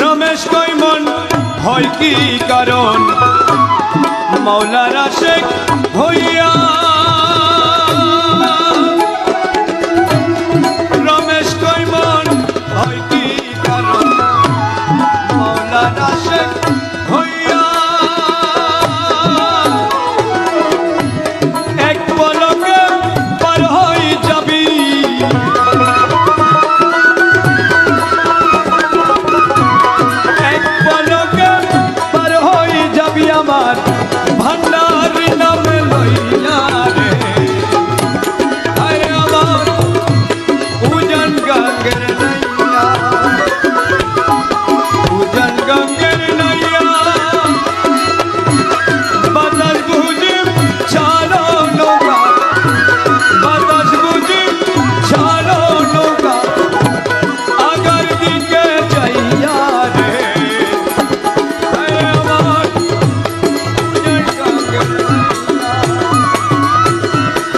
রমেশ কৈমন হয় কি কারণ? মৌলারা শেখ হইয়া